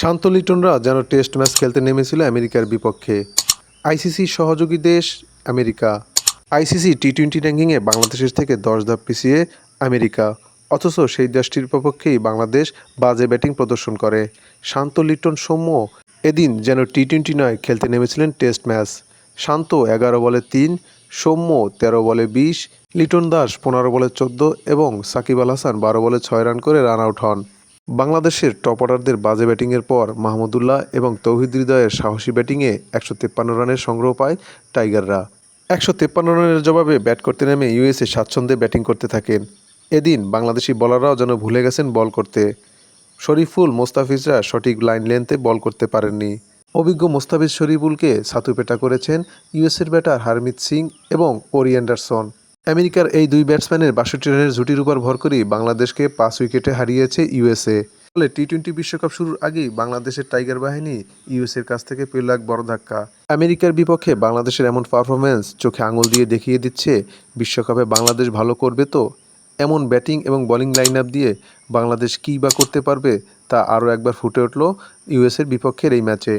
শান্ত লিটনরা যেন test match খেলতে নেমেছিল আমেরিকার বিপক্ষে। আইসিসি সহযোগী দেশ আমেরিকা। আইসিসি টি টোয়েন্টি র্যাঙ্কিংয়ে বাংলাদেশের থেকে দশ ধাপ পিছিয়ে আমেরিকা। অথচ সেই দেশটির বিপক্ষেই বাংলাদেশ বাজে ব্যাটিং প্রদর্শন করে। শান্ত লিটন সৌম্য এদিন যেন টি টোয়েন্টি নয় খেলতে নেমেছিলেন টেস্ট ম্যাচ। শান্ত এগারো বলে তিন, সৌম্য তেরো বলে বিশ, লিটন দাস পনেরো বলে চোদ্দ এবং সাকিব আল হাসান বারো বলে ছয় রান করে রান আউট হন। বাংলাদেশের টপ অর্ডারদের বাজে ব্যাটিংয়ের পর মাহমুদুল্লাহ এবং তৌহিদ হৃদয়ের সাহসী ব্যাটিংয়ে একশো তেপ্পান্ন রানের সংগ্রহ পায় টাইগাররা। একশো তেপ্পান্ন রানের জবাবে ব্যাট করতে নেমে ইউএসএ স্বাচ্ছন্দ্যে ব্যাটিং করতে থাকেন। এদিন বাংলাদেশি বলাররাও যেন ভুলে গেছেন বল করতে। শরীফুল, মোস্তাফিজরা সঠিক লাইন লেন্থে বল করতে পারেননি। অভিজ্ঞ মোস্তাফিজ শরীফুলকে ছাতুপেটা করেছেন ইউএসের ব্যাটার হারমিত সিং এবং ওরি অ্যান্ডারসন। আমেরিকার এই দুই ব্যাটসম্যানের বাষট্টি রানের জুটির উপর ভর করেই বাংলাদেশকে পাঁচ উইকেটে হারিয়েছে ইউএসএ। ফলে টি টোয়েন্টি বিশ্বকাপ শুরুর আগেই বাংলাদেশের টাইগার বাহিনী ইউএসের কাছ থেকে পেল এক বড় ধাক্কা। আমেরিকার বিপক্ষে বাংলাদেশের এমন পারফরমেন্স চোখে আঙুল দিয়ে দেখিয়ে দিচ্ছে, বিশ্বকাপে বাংলাদেশ ভালো করবে তো? এমন ব্যাটিং এবং বোলিং লাইন আপ দিয়ে বাংলাদেশ কী বা করতে পারবে তা আরও একবার ফুটে উঠল ইউএসের বিপক্ষের এই ম্যাচে।